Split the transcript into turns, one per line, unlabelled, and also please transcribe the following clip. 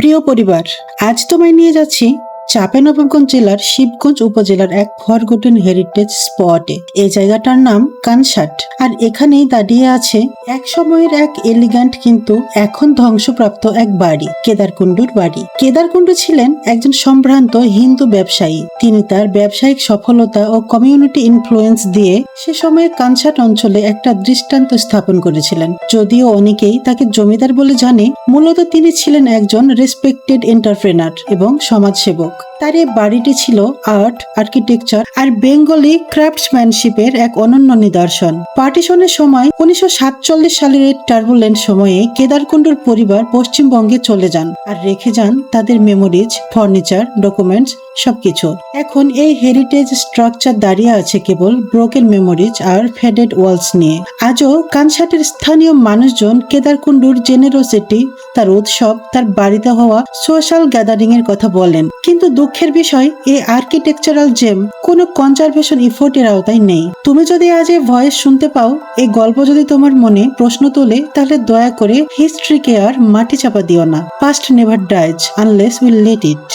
প্রিয় পরিবার আজ তোমায় নিয়ে যাচ্ছি চাঁপাইনবাবগঞ্জ জেলার শিবগঞ্জ উপজেলার এক ফরগোটেন হেরিটেজ স্পটে এই জায়গাটার নাম কানসাট। আর এখানেই দাঁড়িয়ে আছে এক সময়ের এক এলিগ্যান্ট কিন্তু এখন ধ্বংসপ্রাপ্ত এক বাড়ি, কেদারকুণ্ডুর বাড়ি। কেদারকুণ্ডু ছিলেন একজন সম্ভ্রান্ত হিন্দু ব্যবসায়ী। তিনি তার ব্যবসায়িক সফলতা ও কমিউনিটি ইনফ্লুয়েন্স দিয়ে সে সময়ে কানসাট অঞ্চলে একটা দৃষ্টান্ত স্থাপন করেছিলেন। যদিও অনেকেই তাকে জমিদার বলে জানে, মূলত তিনি ছিলেন একজন রেসপেক্টেড এন্টারপ্রেনার এবং সমাজসেবক। তার এই বাড়িটি ছিল আর্ট, আর্কিটেকচার আর বেঙ্গলি ক্রাফটসম্যানশিপের এক অনন্য নিদর্শন। পার্টিশনের সময় উনিশশো সাতচল্লিশ সালের এই টার্বুলেন্ট সময়ে কেদারকুণ্ডুর পরিবার পশ্চিমবঙ্গে চলে যান আর রেখে যান তাদের মেমোরিজ, ফার্নিচার, ডকুমেন্টস, সবকিছু। এখন এই হেরিটেজ স্ট্রাকচার দাঁড়িয়ে আছে কেবল ব্রোকেন মেমোরিজ আর ফেডেড ওয়ালস নিয়ে। আজও কানসাটের স্থানীয় মানুষজন কেদারকুণ্ডুর জেনারোসিটি, তার উৎসব, তার বাড়িতে হওয়া সোশ্যাল গ্যাদারিং এর কথা বলেন। কিন্তু দুঃখের বিষয়, এই আর্কিটেকচারাল জেম কোনো কনজারভেশন ইফোর্টের আওতায় নেই। তুমি যদি আজ এই ভয়েস শুনতে পাও, এই গল্প যদি তোমার মনে প্রশ্ন তোলে, তাহলে দয়া করে হিস্ট্রিকে আর মাটি চাপা দিও না। Past never dies unless will let it